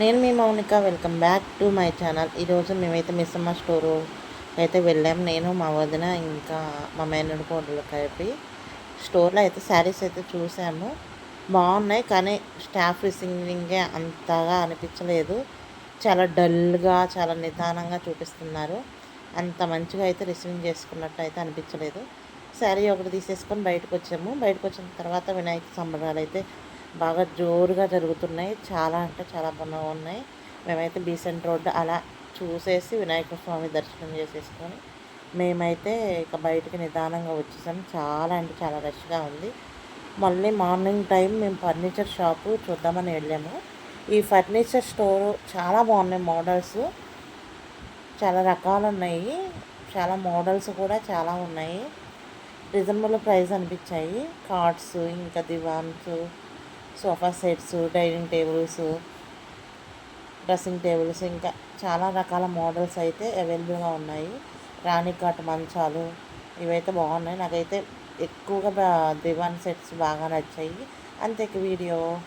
నేను మీ Mounika welcome back to my channel. ఈరోజు మేమైతే మిస్సమ్మ స్టోరు అయితే వెళ్ళాం. నేను మా వదిన ఇంకా మా మేనడు కోడలు కలిపి స్టోర్లో అయితే శారీస్ అయితే చూసాము. బాగున్నాయి కానీ స్టాఫ్ రిసింగింగే అంతగా అనిపించలేదు. చాలా డల్గా చాలా నిదానంగా చూపిస్తున్నారు. అంత మంచిగా అయితే రిసీవింగ్ చేసుకున్నట్టు అయితే అనిపించలేదు. శారీ ఒకటి తీసేసుకొని బయటకు వచ్చాము. బయటకు వచ్చిన తర్వాత వినాయక సంబరాలు అయితే బాగా జోరుగా జరుగుతున్నాయి. చాలా అంటే చాలా బాగున్నాయి మేమైతే బీసెంట్ రోడ్డు అలా చూసేసి వినాయక స్వామి దర్శనం చేసేసుకొని మేమైతే ఇక బయటికి నిదానంగా వచ్చేసాం. చాలా అంటే చాలా రష్గా ఉంది. మళ్ళీ మార్నింగ్ టైం మేము ఫర్నిచర్ షాపు చూద్దామని వెళ్ళాము. ఈ ఫర్నిచర్ స్టోర్ చాలా బాగున్నాయి మోడల్స్. చాలా రకాలు ఉన్నాయి. చాలా మోడల్స్ కూడా చాలా ఉన్నాయి. రీజనబుల్ ప్రైస్ అనిపించాయి. కార్డ్స్ ఇంకా divans sofa sets dining tables dressing tables ఇంకా చాలా రకాల మోడల్స్ అయితే అవైలబుల్గా ఉన్నాయి. రాణిఘాట్ మంచాలు ఇవైతే బాగున్నాయి. నాకైతే ఎక్కువగా దివాన్ సెట్స్ బాగా నచ్చాయి. అంతే వీడియో.